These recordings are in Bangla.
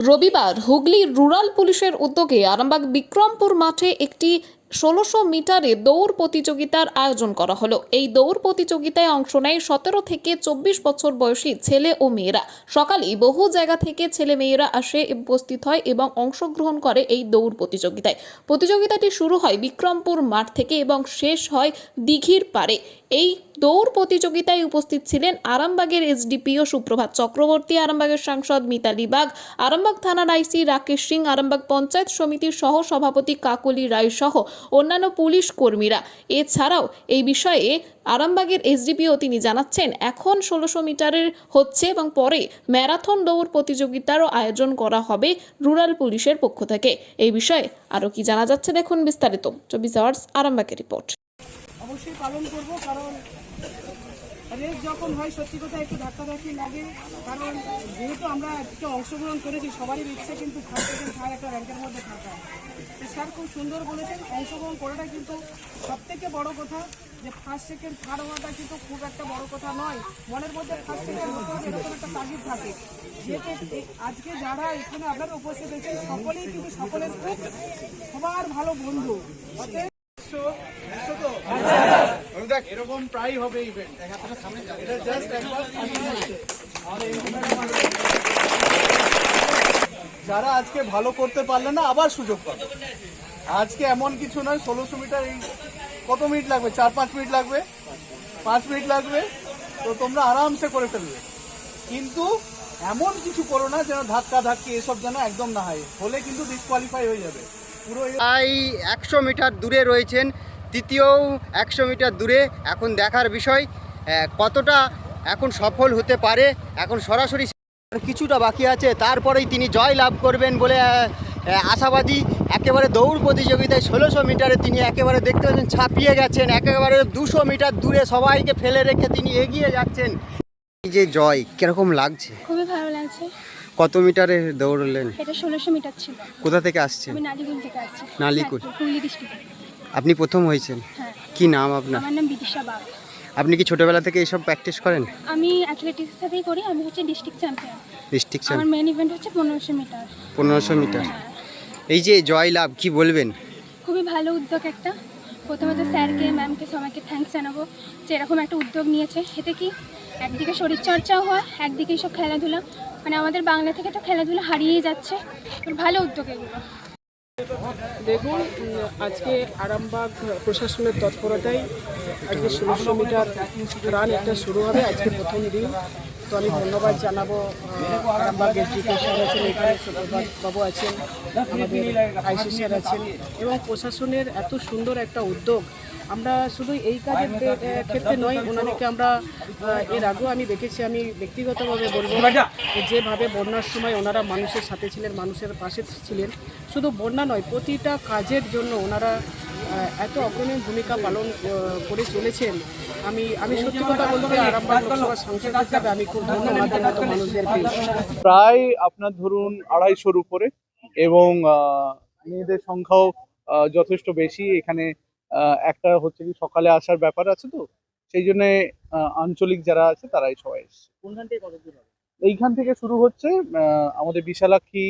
রবিবার হুগলি রুরাল পুলিশের উদ্যোগে আরামবাগ বিক্রমপুর মাঠে একটি ষোলোশো মিটারে দৌড় প্রতিযোগিতার আয়োজন করা হলো। এই দৌড় প্রতিযোগিতায় অংশ নেয় সতেরো থেকে চব্বিশ বছর বয়সী ছেলে ও মেয়েরা। সকালেই বহু জায়গা থেকে ছেলে মেয়েরা আসে, উপস্থিত হয় এবং অংশগ্রহণ করে এই দৌড় প্রতিযোগিতায়। প্রতিযোগিতাটি শুরু হয় বিক্রমপুর মাঠ থেকে এবং শেষ হয় দিঘির পাড়ে। এই দৌড় প্রতিযোগিতায় উপস্থিত ছিলেন আরামবাগের এসডিপিও সুপ্রভাত চক্রবর্তী, আরামবাগের সাংসদ মিতালি বাগ, আরামবাগ থানার আইসি রাকেশ সিং, আরামবাগ পঞ্চায়েত সমিতির সহ সভাপতি কাকলি রায় সহ অন্যান্য পুলিশ কর্মীরা। এছাড়াও এই বিষয়ে আরামবাগের এসডিপিও তিনি জানাচ্ছেন, এখন ষোলোশো মিটারের হচ্ছে এবং পরে ম্যারাথন দৌড় প্রতিযোগিতারও আয়োজন করা হবে রুরাল পুলিশের পক্ষ থেকে। এই বিষয়ে আরও কি জানা যাচ্ছে দেখুন বিস্তারিত। চব্বিশ আওয়ার্স আরামবাগের রিপোর্ট। অবশ্যই পালন করব, কারণ রেস যখন হয়, সত্যি কথা একটু ধাক্কাধাক্কি লাগে। কারণ যেহেতু আমরা একটু অংশগ্রহণ করেছি, সবারই ইচ্ছে কিন্তু ফার্স্ট সেকেন্ড থার্ড একটা র্যাঙ্কের মধ্যে থাকা। তো স্যার খুব সুন্দর বলেছেন, অংশগ্রহণ করাটা কিন্তু সবথেকে বড় কথা, যে ফার্স্ট সেকেন্ড থার্ড হওয়াটা কিন্তু খুব একটা বড় কথা নয়। মনের মধ্যে ফার্স্ট সেকেন্ড হতে হবে এরকম একটা তাগিদ থাকে। যেহেতু আজকে যারা এখানে আপনারা উপস্থিত হয়েছেন, সকলেই কিন্তু সকলের খুব সবার ভালো বন্ধু। অতএব দেখ। এরকম প্রায় হবে ইভেন্ট এটা জাস্ট একবার যারা আজকে ভালো করতে পারলে না আবার সুযোগ পাবে। আজকে এমন কিছু নয় ষোলোশো মিটার এই কত মিনিট লাগবে? চার পাঁচ মিনিট লাগবে? পাঁচ মিনিট লাগবে? তো তোমরা আরামসে করে ফেলবে। কিন্তু এমন কিছু করো না যেন ধাক্কা ধাক্কি এসব যেন একদম না হয়। হলে কিন্তু ডিসকোয়ালিফাই হয়ে যাবে। পুরো প্রায় একশো মিটার দূরে রয়েছেন তৃতীয়ও একশো মিটার দূরে। এখন দেখার বিষয় কতটা এখন সফল হতে পারে, এখন সরাসরি কিছুটা বাকি আছে, তারপরেই তিনি জয় লাভ করবেন বলে আশাবাদী। একেবারে দৌড় প্রতিযোগিতায় ষোলোশো মিটারে তিনি একেবারে দেখতে পাচ্ছেন, ছাপিয়ে গেছেন, একেবারে দুশো মিটার দূরে সবাইকে ফেলে রেখে তিনি এগিয়ে যাচ্ছেন। এই যে জয় কীরকম লাগছে? খুবই ভালো লাগছে। কত মিটারে দৌড়লেন? এটা ষোলোশো মিটার ছিল। কোথা থেকে আসছেন? আমি নালিগুল থেকে আসছি। নালিকুল। হ্যাঁ, হুগলি ডিস্ট্রিক্ট আপনি প্রথম হয়েছেন? হ্যাঁ। কি নাম আপনার? আমার নাম বিদিশা বাগ। আপনি কি ছোটবেলা থেকে এইসব প্র্যাকটিস করেন? আমি অ্যাথলেটিক্সের সাথেই করি আমি হচ্ছে ডিস্ট্রিক্ট চ্যাম্পিয়ন ডিস্ট্রিক্ট আমার মেন ইভেন্ট হচ্ছে পনেরোশো মিটার। পনেরোশো মিটার। এই যে জয় লাভ কি বলবেন? খুবই ভালো উদ্যোগ একটা। প্রথমত স্যারকে ম্যামকে সবাইকে থ্যাঙ্কস জানাব যে এরকম একটা উদ্যোগ নিয়েছে। এতে কি একদিকে শরীরচর্চাও হয়, একদিকে সব খেলাধুলা। মানে আমাদের বাংলা থেকে তো খেলাধুলা হারিয়েই যাচ্ছে। ভালো উদ্যোগ এগুলো। দেখুন আজকে আরামবাগ প্রশাসনের তৎপরতায় আজকে ষোলোশো মিটার রান একটা শুরু হবে আজকে প্রথম দিন। তো আমি ধন্যবাদ জানাব আরামবাগ এসডিপি আছেন, এখানে বাবু আছেন আইসি স্যার আছেন এবং প্রশাসনের এত সুন্দর একটা উদ্যোগ আমরা শুধু এই কাজের ক্ষেত্রে নয় ওনাদেরকে আমরা এর আগেও আমি দেখেছি আমি ব্যক্তিগতভাবে বলব যেভাবে বন্যার সময় ওনারা মানুষের সাথে ছিলেন মানুষের পাশে ছিলেন শুধু বন্যা নয় প্রতিটা কাজের জন্য ওনারা এত অগ্রণী ভূমিকা পালন করে চলেছেন। আমি আমি সত্যি কথা বলতে আরামবাগ লোকসভা সাংসদ হিসাবে আমি খুব ধন্যবাদ জানাতো মানুষদেরকে। প্রায় আপনার ধরুন আড়াইশোর উপরে এবং মেয়েদের সংখ্যাও যথেষ্ট বেশি। এখানে একটা হচ্ছে কি সকালে আসার ব্যাপার আছে তো সেই জন্য আঞ্চলিক যারা আছে তারাই সবাই এসছে। এইখান থেকে শুরু হচ্ছে আহ, আমাদের বিশালাক্ষী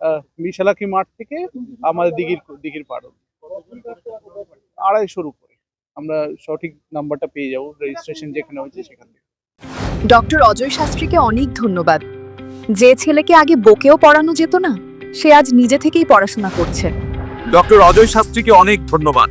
আহ, বিশালাক্ষী মাঠ থেকে আমাদের দিঘির দিঘির পাড়। আড়াইশোর উপরে। আমরা সঠিক নাম্বারটা পেয়ে যাব রেজিস্ট্রেশন যেখানে হয়েছে সেখান থেকে। ডক্টর অজয় শাস্ত্রীকে অনেক ধন্যবাদ। যে ছেলেকে আগে বকেও পড়ানো যেত না সে আজ নিজে থেকেই পড়াশোনা করছে। ডক্টর অজয় শাস্ত্রীকে অনেক ধন্যবাদ।